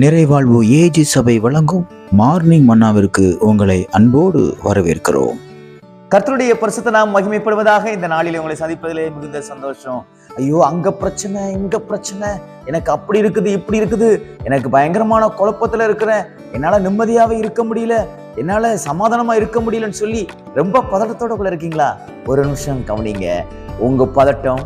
நிறைவாழ்வு AG சபை வழங்கும் morning மன்னாவிற்கு உங்களை அன்போடு வரவேற்கிறோம். கர்த்தருடைய பரிசுத்த நாம் மகிமைப்படுவதாக இந்த நாளில் உங்களை சந்திப்பதிலே மிகுந்த சந்தோஷம். ஐயோ அங்க பிரச்சனை இங்க பிரச்சனை. எனக்கு அப்படி இருக்குது இப்படி இருக்குது. எனக்கு பயங்கரமான குழப்பத்துல இருக்கிறேன். என்னால நிம்மதியாவே இருக்க முடியல. என்னால சமாதானமா இருக்க முடியலன்னு சொல்லி ரொம்ப பதட்டத்தோட கூட இருக்கீங்களா? ஒரு நிமிஷம் கவனிங்க. உங்க பதட்டம்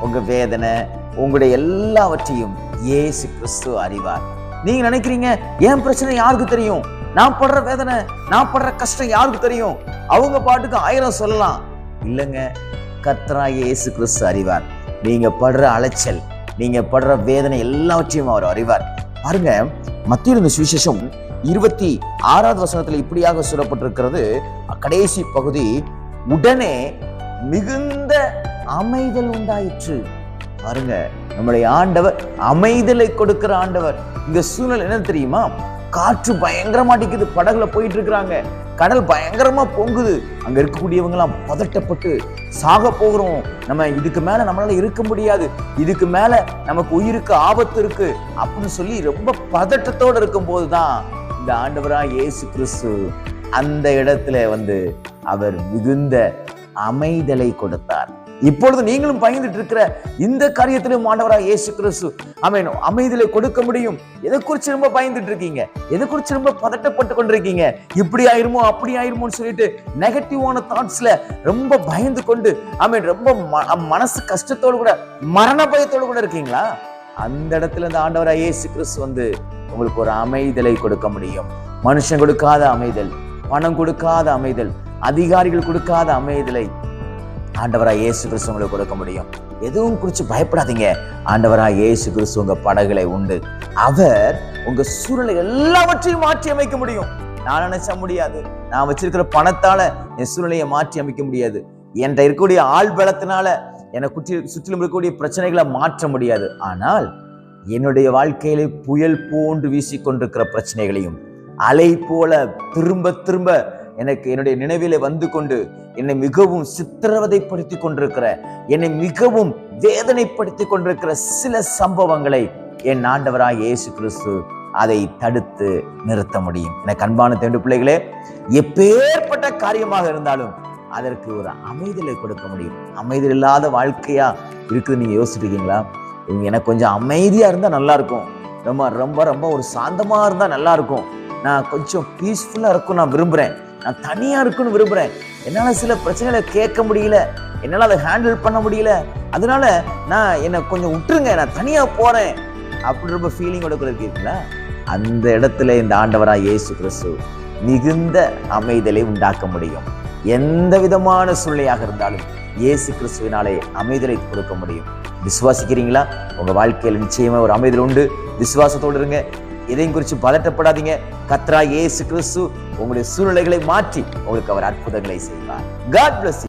உங்க வேதனை உங்களுடைய எல்லாவற்றையும் இயேசு கிறிஸ்து அறிவார். நீங்க நினைக்கிறீங்க என் பிரச்சனை யாருக்கு தெரியும்? நான் படுற வேதனை நான் படுற கஷ்டம் யாருக்கு தெரியும்? அவங்க பாட்டுக்கு ஆயிரம் சொல்லலாம். இல்லைங்க கர்த்தராகிய இயேசு கிறிஸ்து அறிவார். நீங்க படுற அலைச்சல் நீங்க படுற வேதனை எல்லாவற்றையும் அவர் அறிவார். பாருங்க மத்தியில் இந்த சுவிசேஷம் இருபத்தி ஆறாவது வசனத்துல இப்படியாக சொல்லப்பட்டிருக்கிறது. கடைசி பகுதி உடனே மிகுந்த அமைதல் உண்டாயிற்று. பாருங்க நம்முடைய ஆண்டவர் அமைதலை கொடுக்கிற ஆண்டவர். இந்த சூழ்நிலை என்ன தெரியுமா? காற்று பயங்கரமா அடிக்குது படகுல போயிட்டு இருக்கிறாங்க கடல் பயங்கரமா பொங்குது. அங்க இருக்கக்கூடியவங்க எல்லாம் பதட்டப்பட்டு சாக போகிறோம். நம்ம இதுக்கு மேல நம்மளால இருக்க முடியாது. இதுக்கு மேல நமக்கு உயிருக்கு ஆபத்து இருக்கு. அப்படின்னு சொல்லி ரொம்ப பதட்டத்தோட இருக்கும் போதுதான் இந்த ஆண்டவரா இயேசு கிறிஸ்து அந்த இடத்துல வந்து அவர் மிகுந்த அமைதலை கொடுத்தார். இப்பொழுது நீங்களும் பயந்துட்டு இருக்கிற இந்த காரியத்திலும் ஆண்டவராக இயேசு கிறிஸ்து அமேன் அமைதியில கொடுக்க முடியும். எதை குறிச்சு ரொம்ப பயந்துட்டு இருக்கீங்க எதை குறிச்சு ரொம்ப பதட்டப்பட்டு கொண்டிருக்கீங்க? இப்படி ஆயிருமோ அப்படி ஆயிருமோன்னு சொல்லிட்டு நெகட்டிவான தாட்ஸ்ல ரொம்ப பயந்து கொண்டு அமீன் ரொம்ப மனசு கஷ்டத்தோடு கூட மரண பயத்தோடு கூட இருக்கீங்களா? அந்த இடத்துல இந்த ஆண்டவராக இயேசு கிறிஸ்து வந்து உங்களுக்கு ஒரு அமைதலை கொடுக்க முடியும். மனுஷன் கொடுக்காத அமைதல் பணம் கொடுக்காத அமைதல் அதிகாரிகள் கொடுக்காத அமைதலை ஆண்டவராக இயேசு கிறிஸ்து உங்களுக்கு கொடுக்க முடியும். எதுவும் குறித்து பயப்படாதீங்க. ஆண்டவராக இயேசு கிறிஸ்து உங்கள் படகுகளை உண்டு. அவர் உங்கள் சூழலை எல்லாவற்றையும் மாற்றி அமைக்க முடியும். நான் நினைச்ச முடியாது. நான் வச்சிருக்கிற பணத்தால் என் சூழ்நிலையை மாற்றி அமைக்க முடியாது. என்கிட்ட இருக்கக்கூடிய ஆள் பலத்தினால என்னை குற்றி சுற்றிலும் இருக்கக்கூடிய பிரச்சனைகளை மாற்ற முடியாது. ஆனால் என்னுடைய வாழ்க்கையிலே புயல் போன்று வீசிக்கொண்டிருக்கிற பிரச்சனைகளையும் அலை போல திரும்ப திரும்ப எனக்கு என்னுடைய நினைவிலே வந்து கொண்டு என்னை மிகவும் சித்திரவதைப்படுத்தி கொண்டிருக்கிற என்னை மிகவும் வேதனைப்படுத்தி கொண்டிருக்கிற சில சம்பவங்களை என் ஆண்டவராய் இயேசு கிறிஸ்து அதை தடுத்து நிறுத்த முடியும். எனக்கு அன்பான தேண்டு பிள்ளைகளே எப்பேற்பட்ட காரியமாக இருந்தாலும் அதற்கு ஒரு அமைதலை கொடுக்க முடியும். அமைதல் இல்லாத வாழ்க்கையா இருக்குது நீங்க யோசிச்சிருக்கீங்களா? எனக்கு கொஞ்சம் அமைதியா இருந்தா நல்லா இருக்கும். ரொம்ப ரொம்ப ரொம்ப ஒரு சாந்தமா இருந்தா நல்லா இருக்கும். நான் கொஞ்சம் பீஸ்ஃபுல்லா இருக்கும் நான் விரும்புறேன். நான் தனியாக இருக்குன்னு விரும்புகிறேன் என்னால் சில பிரச்சனைகளை கேட்க முடியல. என்னால் அதை ஹேண்டில் பண்ண முடியல. அதனால நான் என்னை கொஞ்சம் விட்டுருங்க. நான் தனியாக போகிறேன் அப்படி ரொம்ப ஃபீலிங்கோட கூட இருக்கீங்களா? அந்த இடத்துல இந்த ஆண்டவராக இயேசு கிறிஸ்து மிகுந்த அமைதலை உண்டாக்க முடியும். எந்த விதமான சூழ்நிலையாக இருந்தாலும் இயேசு கிறிஸ்துவினாலே அமைதலை கொடுக்க முடியும். விசுவாசிக்கிறீங்களா? உங்க வாழ்க்கையில் நிச்சயமாக ஒரு அமைதல் உண்டு. விசுவாசத்தோடு இருங்க. இதையும் குறித்து பதட்டப்படாதீங்க கத்ரா ஏசு கிறிஸ்து உங்களுடைய சூழ்நிலைகளை மாற்றி உங்களுக்கு அவர் அற்புதங்களை செய்வார். God plus